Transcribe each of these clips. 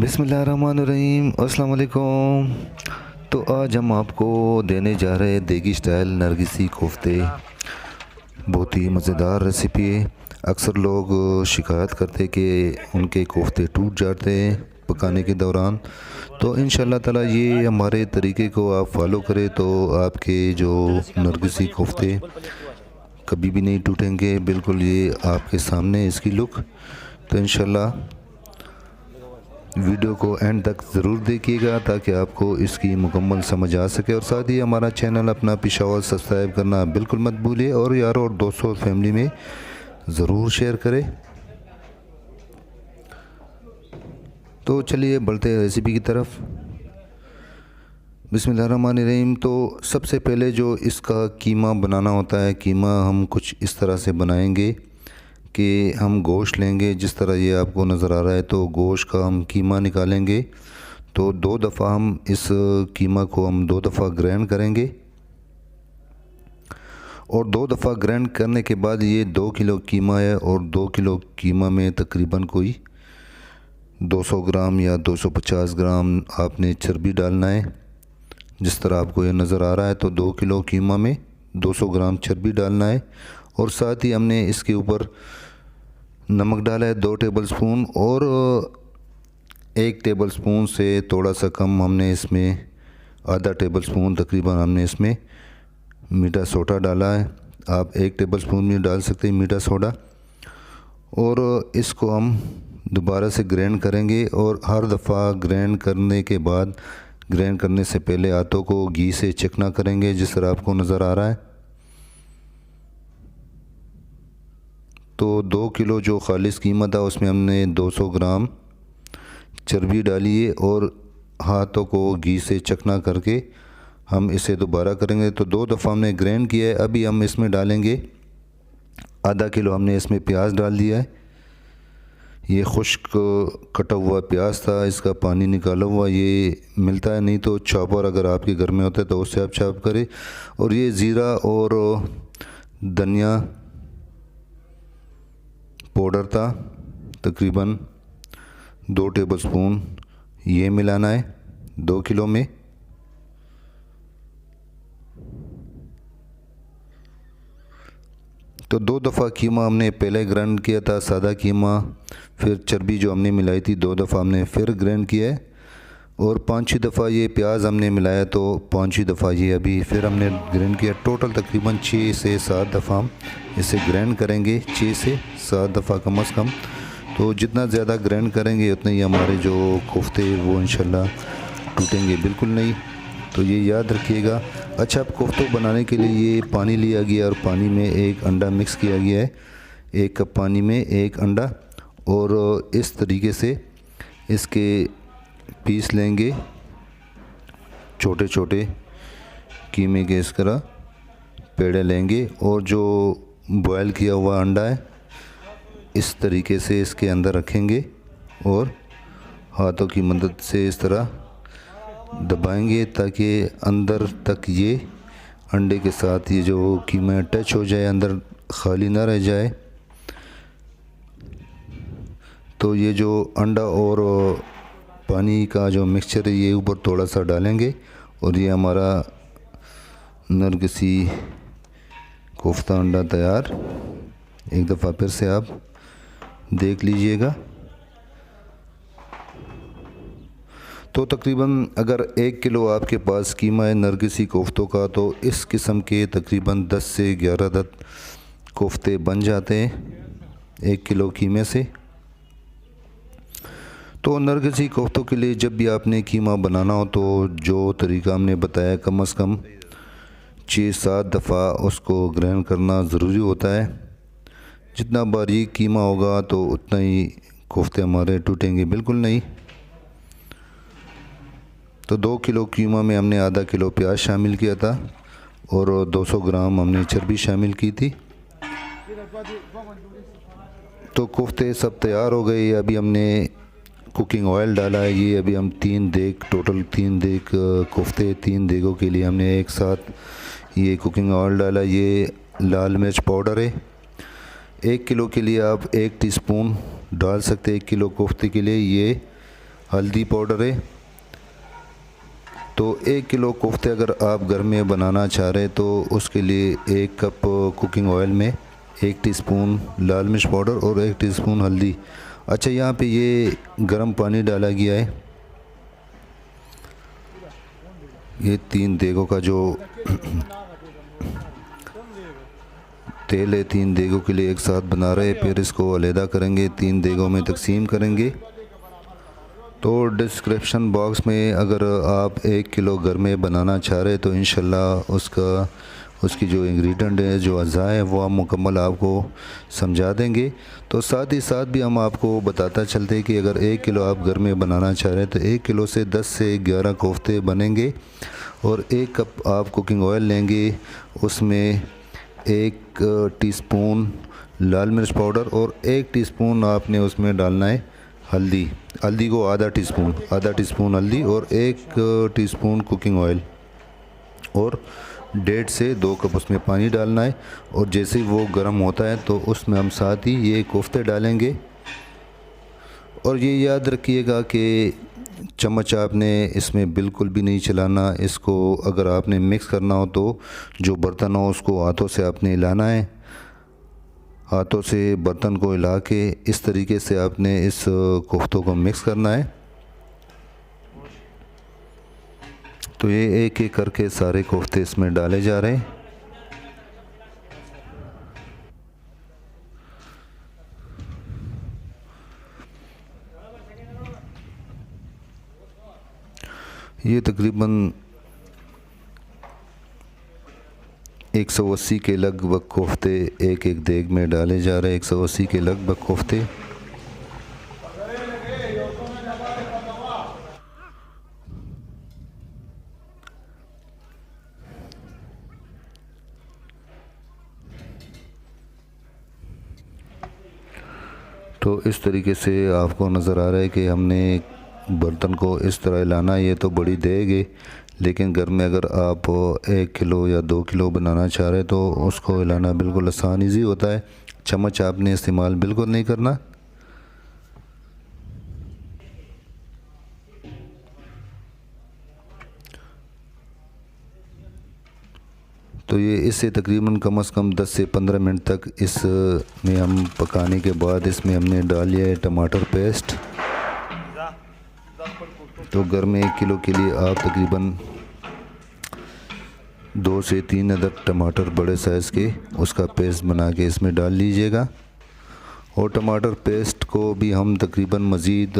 बिसमीम अस्सलाम तो आज हम आपको देने जा रहे हैं देगी स्टाइल नरगिसी कोफ्ते। बहुत ही मज़ेदार रेसिपी है। अक्सर लोग शिकायत करते कि उनके कोफ्ते टूट जाते हैं पकाने के दौरान। तो इन ताला ये हमारे तरीके को आप फॉलो करें तो आपके जो नरगिसी कोफ्ते कभी भी नहीं टूटेंगे। बिल्कुल ये आपके सामने इसकी लुक। तो इन वीडियो को एंड तक ज़रूर देखिएगा ताकि आपको इसकी मुकम्मल समझ आ सके और साथ ही हमारा चैनल अपना पिशावर सब्सक्राइब करना बिल्कुल मत भूलिए और यार और दोस्तों और फैमिली में ज़रूर शेयर करें। तो चलिए बढ़ते रेसिपी की तरफ़। बिसमीम तो सबसे पहले जो इसका कीमा बनाना होता है, कीमा हम कुछ इस तरह से बनाएँगे। कि हम गोश्त लेंगे, जिस तरह ये आपको नज़र आ रहा है तो गोश्त का हम कीमा निकालेंगे। तो दो दफ़ा हम इस कीमा को हम दो दफ़ा ग्रैंड करेंगे। और दो दफ़ा ग्रैंड करने के बाद ये दो किलो कीमा है और दो किलो कीमा में तकरीबन कोई 200 ग्राम या 250 ग्राम आपने चर्बी डालना है। जिस तरह आपको ये नज़र आ रहा है तो दो किलो कीमा में 200 ग्राम चर्बी डालना है। और साथ ही हमने इसके ऊपर नमक डाला है दो टेबल स्पून और एक टेबल स्पून से थोड़ा सा कम हमने इसमें, आधा टेबल स्पून तकरीबन हमने इसमें मीठा सोडा डाला है। आप एक टेबल स्पून भी डाल सकते हैं मीठा सोडा। और इसको हम दोबारा से ग्राइंड करेंगे और हर दफ़ा ग्रैंड करने के बाद ग्रैंड करने से पहले हाथों को घी से चिकना करेंगे जिस तरह आपको नज़र आ रहा है। तो दो किलो जो खालिश कीमत है, उसमें हमने 200 ग्राम चर्बी डाली है और हाथों को घी से चकना करके हम इसे दोबारा करेंगे। तो दो दफ़ा हमने ग्रैंड किया है, अभी हम इसमें डालेंगे आधा किलो। हमने इसमें प्याज डाल दिया है। ये खुश्क कटा हुआ प्याज था, इसका पानी निकाला हुआ, ये मिलता है नहीं तो चॉपर अगर आपके घर में होता है तो उससे आप चॉप करें। और ये ज़ीरा और धनिया पाउडर था, तकरीबन दो टेबलस्पून ये मिलाना है, दो किलो में। तो दो दफ़ा कीमा हमने पहले ग्राइंड किया था, सादा कीमा, फिर चर्बी जो हमने मिलाई थी, दो दफ़ा हमने फिर ग्राइंड किया है। और पाँच छः दफ़ा ये प्याज हमने मिलाया तो पाँच छः दफ़ा ये अभी फिर हमने ग्रैंड किया। टोटल तकरीबन छः से सात दफ़ा हम इसे ग्रैंड करेंगे छः से सात दफ़ा कम अज़ कम। तो जितना ज़्यादा ग्रैंड करेंगे, उतने ही हमारे जो कोफ्ते वो इन टूटेंगे। बिल्कुल नहीं। तो ये याद रखिएगा। अच्छा अब कोफ्तों बनाने के लिए ये पानी लिया गया और पानी में एक अंडा मिक्स किया गया है। एक कप पानी में एक अंडा और इस तरीके से इसके पीस लेंगे। छोटे छोटे कीमे के इस तरह पेड़े लेंगे और जो बॉयल किया हुआ अंडा है, इस तरीके से इसके अंदर रखेंगे और हाथों की मदद से इस तरह दबाएँगे ताकि अंदर तक ये अंडे के साथ ये जो कीमा टच हो जाए, अंदर खाली ना रह जाए। तो ये जो अंडा और पानी का जो मिक्सचर है, ये ऊपर थोड़ा सा डालेंगे और ये हमारा नरगसी कोफ्ता अंडा तैयार। एक दफ़ा फिर से आप देख लीजिएगा। तो तकरीबन अगर एक किलो आपके पास कीमा है नरगिसी कोफ्तों का तो इस किस्म के तकरीबन 10 से 11 दत कोफ्ते बन जाते हैं एक किलो कीमे से। तो नरगिसी कोफ्तों के लिए जब भी आपने कीमा बनाना हो तो जो तरीका हमने बताया कम अज़ कम छः सात दफ़ा उसको ग्रहण करना ज़रूरी होता है। जितना बारीक कीमा होगा तो उतना ही कोफ्ते हमारे टूटेंगे, बिल्कुल नहीं। तो दो किलो कीमा में हमने आधा किलो प्याज शामिल किया था और 200 ग्राम हमने चर्बी शामिल की थी। तो कोफ्ते सब तैयार हो गए, अभी हमने कुकिंग ऑयल डाला है ये अभी हम तीन देग टोटल तीन देग कोफ्ते तीन देगों के लिए हमने एक साथ ये कुकिंग ऑयल डाला ये लाल मिर्च पाउडर है। एक किलो के लिए आप एक टीस्पून डाल सकते हैं एक किलो कोफ्ते के लिए। ये हल्दी पाउडर है। तो एक किलो कोफ्ते अगर आप घर में बनाना चाह रहे हैं तो उसके लिए एक कप कुकिंग ऑयल में एक टीस्पून लाल मिर्च पाउडर और एक टीस्पून हल्दी अच्छा यहाँ पे ये गर्म पानी डाला गया है। ये तीन देगों का जो तेल है, तीन देगों के लिए एक साथ बना रहे फिर इसको अलहदा करेंगे, तीन देगों में तकसीम करेंगे। तो डिस्क्रिप्शन बॉक्स में अगर आप एक किलो घर में बनाना चाह रहे तो इन उसका उसकी जो इंग्रेडिएंट है, जो अज़ा है, वो हम मुकम्मल आपको समझा देंगे। तो साथ ही साथ भी हम आपको बताता चलते हैं कि अगर एक किलो आप घर में बनाना चाह रहे हैं तो एक किलो से 10 से 11 कोफ्ते बनेंगे और एक कप आप कुकिंग ऑयल लेंगे। उसमें एक टीस्पून लाल मिर्च पाउडर और एक टीस्पून आपने उसमें डालना है हल्दी। हल्दी को आधा टीस्पून आधा टीस्पून हल्दी और एक टीस्पून कुकिंग ऑयल और डेढ़ से दो कप उसमें पानी डालना है और जैसे ही वो गर्म होता है तो उसमें हम साथ ही ये कोफ्ते डालेंगे। और ये याद रखिएगा कि चम्मच आपने इसमें बिल्कुल भी नहीं चलाना, इसको अगर आपने मिक्स करना हो तो जो बर्तन हो उसको हाथों से आपने हिलाना है। हाथों से बर्तन को हिला के इस तरीके से आपने इस कोफ्तों को मिक्स करना है। तो ये एक एक करके सारे कोफ्ते इसमें डाले जा रहे हैं। ये तकरीबन 180 के लगभग कोफ्ते एक एक देग में डाले जा रहे हैं 180 के लगभग कोफ्ते तो तरीके से आपको नज़र आ रहा है कि हमने बर्तन को इस तरह लाना, ये तो बड़ी देगी लेकिन घर में अगर आप एक किलो या दो किलो बनाना चाह रहे तो उसको हिलाना बिल्कुल आसान ईजी होता है। चम्मच आपने इस्तेमाल बिल्कुल नहीं करना। तो ये इससे तकरीबन कम अज़ कम 10 से 15 मिनट तक इस में हम पकाने के बाद इसमें हमने डाल लिया है टमाटर पेस्ट। तो घर में एक किलो के लिए आप तकरीबन दो से तीन अदर टमाटर बड़े साइज़ के उसका पेस्ट बना के इसमें डाल लीजिएगा। और टमाटर पेस्ट को भी हम तकरीबन मज़ीद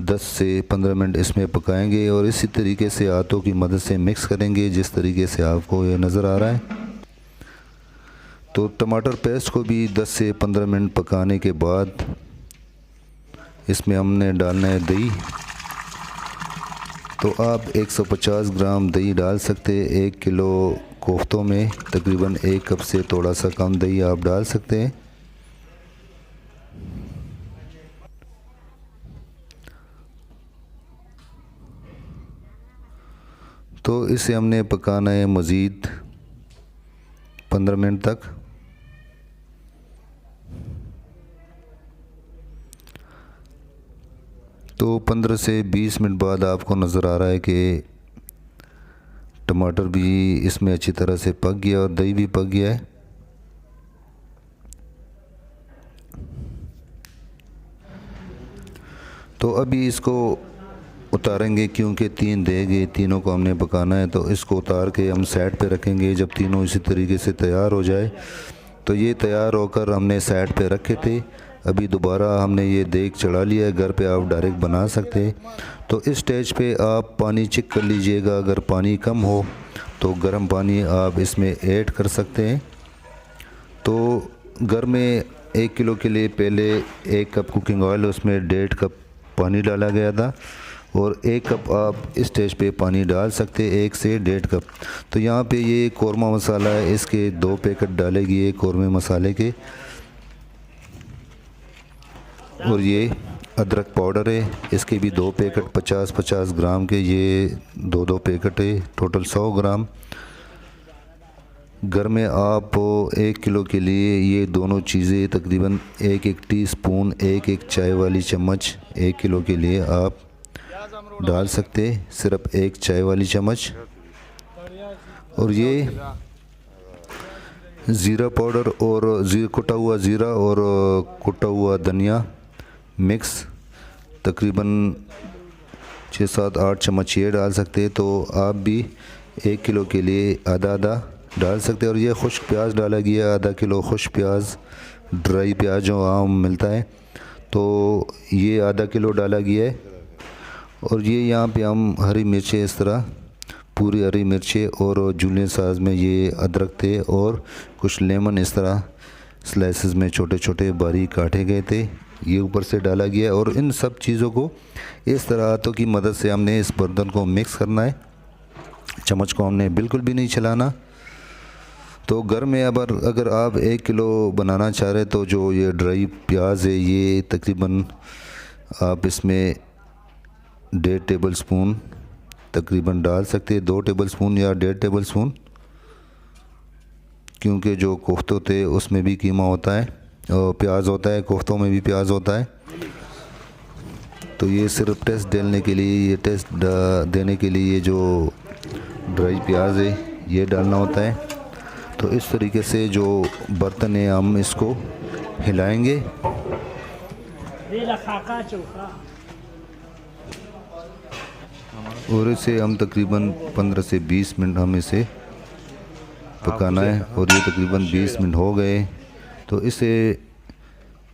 10 से 15 मिनट इसमें पकाएँगे और इसी तरीके से हाथों की मदद से मिक्स करेंगे, जिस तरीके से आपको ये नज़र आ रहा है। तो टमाटर पेस्ट को भी 10 से 15 मिनट पकाने के बाद इसमें हमने डालना है दही। तो आप 150 ग्राम दही डाल सकते हैं, एक किलो कोफ्तों में, तकरीबन एक कप से थोड़ा सा कम दही आप डाल सकते हैं। तो इसे हमने पकाना है मज़ीद पंद्रह मिनट तक। तो 15 से 20 मिनट बाद आपको नज़र आ रहा है कि टमाटर भी इसमें अच्छी तरह से पक गया और दही भी पक गया है। तो अभी इसको उतारेंगे क्योंकि तीन देगे, तीनों को हमने पकाना है तो इसको उतार के हम साइड पे रखेंगे। जब तीनों इसी तरीके से तैयार हो जाए तो ये तैयार होकर हमने साइड पे रखे थे। अभी दोबारा हमने ये देख चढ़ा लिया है, घर पे आप डायरेक्ट बना सकते हैं। तो इस स्टेज पे आप पानी चेक कर लीजिएगा, अगर पानी कम हो तो गर्म पानी आप इसमें ऐड कर सकते हैं। तो घर में एक किलो के लिए पहले एक कप कुकिंग ऑयल उसमें डेढ़ कप पानी डाला गया था। और एक कप आप स्टेज पे पानी डाल सकते हैं, एक से डेढ़ कप। तो यहाँ पे ये कौरमा मसाला है, इसके दो पैकेट डालेगी ये कौरमे मसाले के। और ये अदरक पाउडर है, इसके भी दो पैकेट पचास पचास ग्राम के, ये दो दो पैकेट है, टोटल सौ ग्राम। घर में आप एक किलो के लिए ये दोनों चीज़ें तकरीबन एक एक टीस्पून एक एक चाय वाली चम्मच एक किलो के लिए आप डाल सकते सिर्फ़ एक चाय वाली चम्मच। और ये ज़ीरा पाउडर और जी, कुटा हुआ ज़ीरा और कुटा हुआ धनिया मिक्स, तकरीबन छः सात आठ चम्मच ये डाल सकते हैं। तो आप भी एक किलो के लिए आधा आधा डाल सकते हैं। और ये खुश्क प्याज डाला गया आधा किलो खुश्क प्याज, ड्राई प्याज जो आम मिलता है। तो ये आधा किलो डाला गया है। और ये यहाँ पे हम हरी मिर्चें इस तरह, पूरी हरी मिर्चें और जूलियन साज में ये अदरक थे और कुछ लेमन इस तरह स्लाइसेस में छोटे छोटे बारीक काटे गए थे। ये ऊपर से डाला गया और इन सब चीज़ों को इस तरह हाथों की मदद से हमने इस बर्तन को मिक्स करना है। चम्मच को हमने बिल्कुल भी नहीं चलाना। तो घर में अगर अगर आप एक किलो बनाना चाह रहे तो जो ये ड्राई प्याज है, ये तकरीबन आप इसमें डेढ़ टेबल स्पून तकरीबन डाल सकते हैं। दो टेबल स्पून या डेढ़ टेबल स्पून क्योंकि जो कोफ्ते होते हैं उसमें भी कीमा होता है और प्याज होता है, कोफ्तों में भी प्याज होता है। तो ये सिर्फ़ टेस्ट डालने के लिए, ये टेस्ट देने के लिए ये जो ड्राई प्याज है, ये डालना होता है। तो इस तरीके से जो बर्तन है, हम इसको हिलाएँगे। और इसे हम तकरीबन 15 से 20 मिनट हम इसे पकाना है और ये तकरीबन 20 मिनट हो गए। तो इसे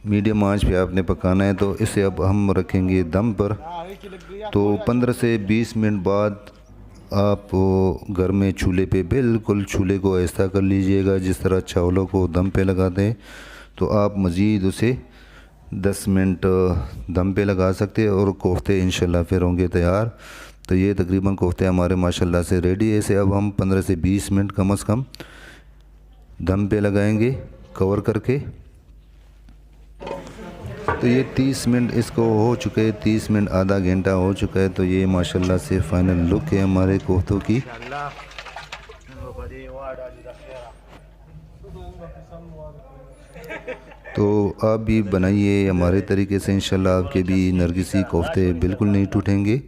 मीडियम आँच पे आपने पकाना है। तो इसे अब हम रखेंगे दम पर। तो 15 से 20 मिनट बाद आप घर में चूल्हे पे बिल्कुल चूल्हे को ऐसा कर लीजिएगा, जिस तरह चावलों को दम पे लगाते हैं तो आप मज़ीद उसे 10 मिनट दम पे लगा सकते हैं और कोफ्ते इंशाल्लाह फिर होंगे तैयार। तो ये तकरीबन कोफ्ते हमारे, माशाल्लाह से रेडी है इसे। अब हम 15 से 20 मिनट कम अज़ कम दम पे लगाएँगे कवर करके। तो ये 30 मिनट इसको हो चुके हैं 30 मिनट आधा घंटा हो चुका है। तो ये माशाल्लाह से फाइनल लुक है हमारे कोफ्तों की। तो आप भी बनाइए हमारे तरीके से, इंशाल्लाह आपके भी नरगिसी कोफ्ते बिल्कुल नहीं टूटेंगे।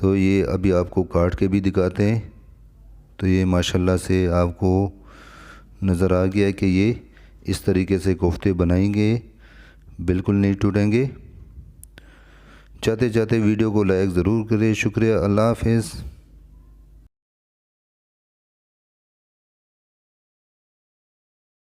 तो ये अभी आपको काट के भी दिखाते हैं। तो ये माशाल्लाह से आपको नज़र आ गया कि ये इस तरीके से कोफ्ते बनाएँगे, बिल्कुल नहीं टूटेंगे। चाहते चाहते वीडियो को लाइक ज़रूर करें। शुक्रिया। अल्लाह हाफिज़।